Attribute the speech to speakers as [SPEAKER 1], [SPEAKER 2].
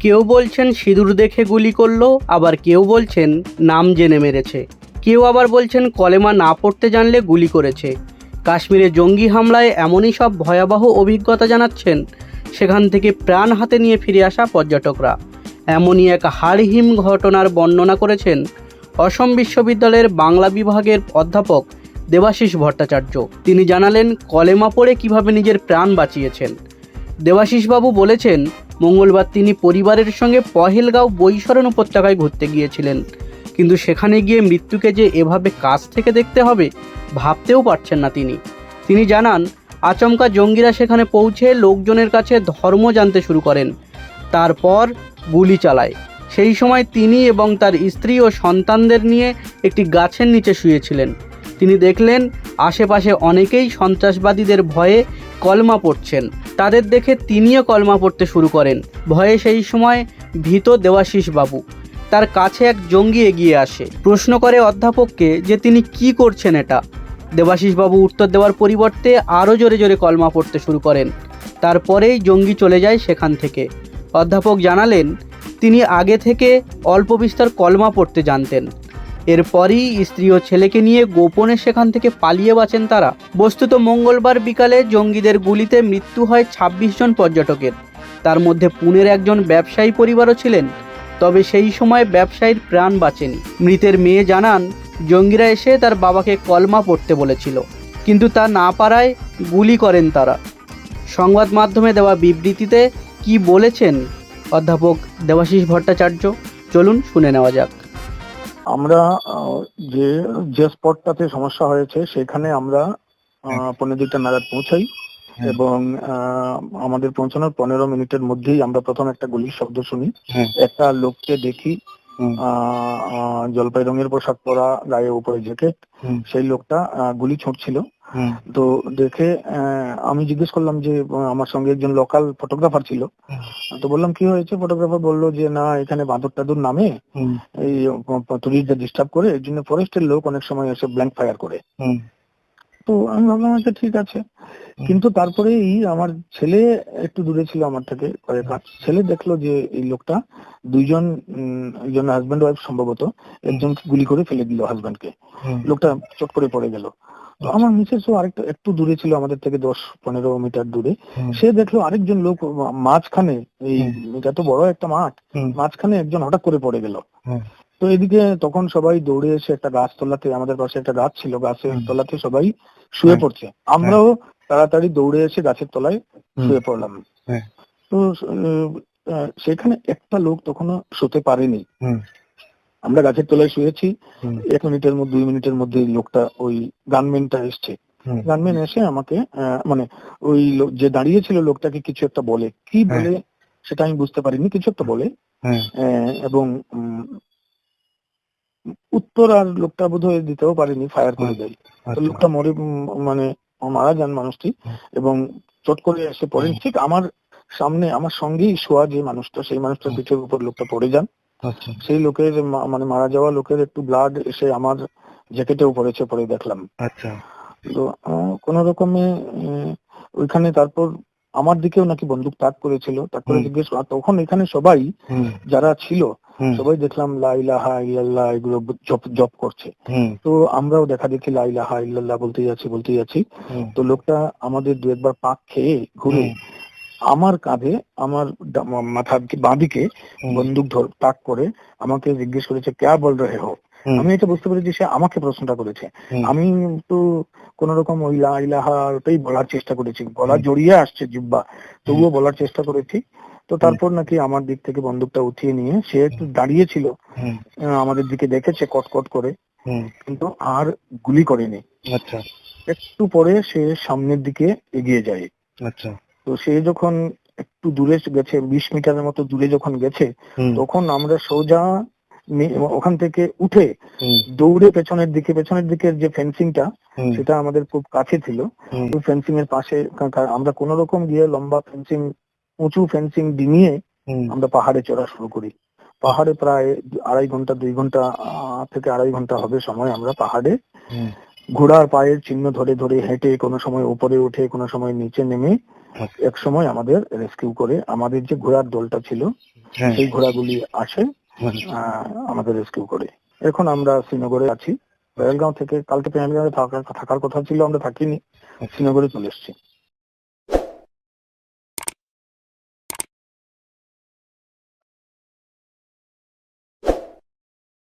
[SPEAKER 1] কেউ বলছেন সিঁদুর দেখে গুলি করল, আবার কেউ বলছেন নাম জেনে মেরেছে। কেউ আবার বলছেন কলেমা না পড়তে জানলে গুলি করেছে। কাশ্মীরে জঙ্গি হামলায় এমনই সব ভয়াবহ অভিজ্ঞতা জানাচ্ছেন, সেখান থেকে প্রাণ হাতে নিয়ে ফিরে আসা পর্যটকরা। এমনই এক হাড়হিম ঘটনার বর্ণনা করেছেন অসম বিশ্ববিদ্যালয়ের বাংলা বিভাগের অধ্যাপক দেবাশিস ভট্টাচার্য। তিনি জানালেন, কলেমা পড়ে কীভাবে নিজের প্রাণ বাঁচিয়েছেন। দেবাশিসবাবু বলেছেন মঙ্গলবার তিনি পরিবারের সঙ্গে পহেলগাঁও বৈশরণ উপত্যকায় ঘুরতে গিয়েছিলেন। কিন্তু সেখানে গিয়ে মৃত্যুকে যে এভাবে কাছ থেকে দেখতে হবে, ভাবতেও পারছেন না তিনি। তিনি জানান, আচমকা জঙ্গিরা সেখানে পৌঁছে লোকজনের কাছে ধর্ম জানতে শুরু করেন। তারপর গুলি চালায়। সেই সময় তিনি এবং তার স্ত্রী ও সন্তানদের নিয়ে একটি গাছের নিচে শুয়েছিলেন। তিনি দেখলেন, আশেপাশে অনেকেই সন্ত্রাসবাদীদের ভয়ে কলমা পড়ছেন। তাদের দেখে তিনিও কলমা পড়তে শুরু করেন। ভয়ে সেই সময় ভীত দেওয়াশিস বাবু, তার কাছে এক জঙ্গি এগিয়ে আসে। প্রশ্ন করে অধ্যাপককে যে তিনি কি করছেন এটা। দেবাশিস বাবু উত্তর দেওয়ার পরিবর্তে আরও জোরে জোরে কলমা পড়তে শুরু করেন। তারপরেই জঙ্গি চলে যায় সেখান থেকে। অধ্যাপক জানালেন, তিনি আগে থেকে অল্প বিস্তর কলমা পড়তে জানতেন। এরপরই স্ত্রী ও ছেলেকে নিয়ে গোপনে সেখান থেকে পালিয়ে বাঁচেন তারা। বস্তুত মঙ্গলবার বিকালে জঙ্গিদের গুলিতে মৃত্যু হয় ২৬ জন পর্যটকের। তার মধ্যে পুনের একজন ব্যবসায়ী পরিবারও ছিলেন, তবে সেই সময় ব্যবসায়ীর প্রাণ বাঁচেনি। মৃতের মেয়ে জানান, জঙ্গিরা এসে তার বাবাকে কলমা পড়তে বলেছিল, কিন্তু তা না পারায় গুলি করেন তারা। সংবাদ মাধ্যমে দেওয়া বিবৃতিতে কি বলেছেন অধ্যাপক দেবাশিস ভট্টাচার্য? চলুন শুনে নেওয়া যাক।
[SPEAKER 2] আমরা যে যে স্পটটাতে সমস্যা হয়েছে সেখানে আমরা আহ, পনেরো দুইটা নাগাদ পৌঁছাই
[SPEAKER 3] হ্যাঁ।
[SPEAKER 2] এবং আহ, আমাদের পৌঁছানোর পনেরো মিনিটের মধ্যেই আমরা প্রথম একটা গুলির শব্দ শুনি।
[SPEAKER 3] হ্যাঁ।
[SPEAKER 2] একটা লোককে দেখি জলপাই রঙের পোশাক পরা গায়ে উপরে জ্যাকেট। সেই লোকটা গুলি ছুটছিল। তো দেখে আহ, আমি জিজ্ঞেস করলাম যে আমার সঙ্গে একজন লোকাল ফটোগ্রাফার ছিল। তো বললাম কি হয়েছে? ফটোগ্রাফার বলল যে না এখানে বাঁদর টাদুর নামে এই টুরিস্টদের ডিস্টার্ব করে। এর জন্য ফরেস্টের লোক অনেক সময় এসে ব্ল্যাঙ্ক ফায়ার করে।
[SPEAKER 3] হুম,
[SPEAKER 2] তো আমি ভাবলাম আচ্ছা ঠিক আছে। কিন্তু তারপরে এই আমার ছেলে একটু দূরে ছিল আমার থেকে কয়েক হাত। ছেলে দেখল যে এই লোকটা দুইজন একজন হাজব্যান্ড ওয়াইফ সম্ভবত একজন গুলি করে ফেলে দিল হাজব্যান্ডকে লোকটা চট করে পড়ে গেল। তো আমার মিসেসও আরেকটা একটু দূরে ছিল আমাদের থেকে দশ পনেরো মিটার দূরে। সে দেখল আরেকজন লোক মাঝখানে এই এটা তো বড় একটা মাঠ মাঝখানে একজন হঠাৎ করে পড়ে গেল। তো এদিকে তখন সবাই দৌড়ে এসে একটা গাছ তলাতে আমাদের পাশে একটা গাছ ছিল গাছের। তলাতে সবাই শুয়ে
[SPEAKER 3] হ্যাঁ।
[SPEAKER 2] পড়ছে। আমরাও তাড়াতাড়ি দৌড়ে এসে গাছের তলায় শুয়ে পড়লাম।
[SPEAKER 3] হ্যাঁ।
[SPEAKER 2] তো সেখানে একটা লোক তখনও শুতে পারেনি। আমরা গাছের তলায় শুয়েছি। এক মিনিটের মধ্যে দুই মিনিটের মধ্যে লোকটা ওই গানম্যানটা এসছে। গানম্যান এসে আমাকে মানে ওই লোক- যে দাঁড়িয়ে ছিল লোকটাকে কিছু একটা বলে। কি
[SPEAKER 3] হ্যাঁ।
[SPEAKER 2] বলে সেটা আমি বুঝতে পারিনি কিছু একটা বলে।
[SPEAKER 3] হ্যাঁ,
[SPEAKER 2] এবং উত্তর আর লোকটা বোধহয় দিতেও পারেনি ফায়ার করে দেয়। তো
[SPEAKER 3] আচ্ছা,
[SPEAKER 2] লোকটা মরে মানে মারা যান মানুষটি। এবং চট করে এসে পড়েন। ঠিক আমার সামনে আমার সঙ্গেই শোয়া যে মানুষটা সেই মানুষটার। পিঠের উপর লোকটা পড়ে যান।
[SPEAKER 3] আচ্ছা,
[SPEAKER 2] সেই লোকের মানে মারা যাওয়া লোকের একটু ব্লাড এসে আমার জ্যাকেটেও পড়েছে পরে দেখলাম।
[SPEAKER 3] আচ্ছা,
[SPEAKER 2] তো কোন রকমে ওইখানে তারপর আমার দিকেও নাকি বন্দুক তাক করেছিল তারপরে। জিজ্ঞেস তখন এখানে সবাই যারা ছিল সবাই দেখলাম লাইলাহা ইল্লাল্লাহ এগুলো জপ জপ করছে। তো আমরাও দেখা দেখি লাইলাহা ইল্লাল্লাহ বলতে যাচ্ছি বলতে যাচ্ছি। তো লোকটা আমাদের দু একবার পাক খেয়ে ঘুরে আমার কাঁধে আমার মাথার দিকে- বাঁদিকে বন্দুক ধর তাক করে আমাকে জিজ্ঞেস করেছে ক্যা বল রহে
[SPEAKER 3] হোক?
[SPEAKER 2] আমি এটা বুঝতে পেরেছি সে আমাকে প্রশ্নটা করেছে। আমি তো কোন রকম ওই লা ইলাহা ওটাই বলার চেষ্টা করেছি। গলা জড়িয়ে আসছে জিব্বা তবুও বলার চেষ্টা করেছি। তো তারপর নাকি আমার দিক থেকে বন্দুকটা উঠিয়ে নিয়ে সে একটু দাঁড়িয়ে ছিল
[SPEAKER 3] হুম,
[SPEAKER 2] আহ, আমাদের দিকে দেখেছে কটকট করে। কিন্তু আর গুলি করেনি।
[SPEAKER 3] আচ্ছা,
[SPEAKER 2] একটু পরে সে সামনের দিকে এগিয়ে যায়।
[SPEAKER 3] আচ্ছা,
[SPEAKER 2] তো সে যখন একটু দূরে গেছে বিশ মিটারের মতো দূরে যখন গেছে তখন আমরা সোজা ওখান থেকে উঠে দৌড়ে পেছনের দিকে পেছনের দিকের যে ফেন্সিংটা সেটা আমাদের খুব কাছে ছিল। ওই ফেন্সিং এর পাশে আমরা কোন রকম গিয়ে লম্বা ফেন্সিং উঁচু ফেন্সিং ডিঙিয়ে আমরা পাহাড়ে চড়া শুরু করি। পাহাড়ে প্রায় আড়াই ঘণ্টা দুই ঘণ্টা থেকে আড়াই ঘণ্টা হবে সময় আমরা পাহাড়ে ঘোড়ার পায়ের চিহ্ন ধরে ধরে হেঁটে কোনো সময় উপরে উঠে কোনো সময় নিচে নেমে এক সময় আমাদের রেস্কিউ করে আমাদের যে ঘোড়ার দলটা ছিল
[SPEAKER 3] হ্যাঁ।
[SPEAKER 2] সেই ঘোড়াগুলি আসে। আহ, আমাদের রেস্কিউ করে। এখন আমরা শ্রীনগরে আছি। পেহেলগাঁও থেকে কালকে পেহেলগাঁও থাকার থাকার কথা ছিল আমরা থাকিনি। শ্রীনগরে চলে এসেছি।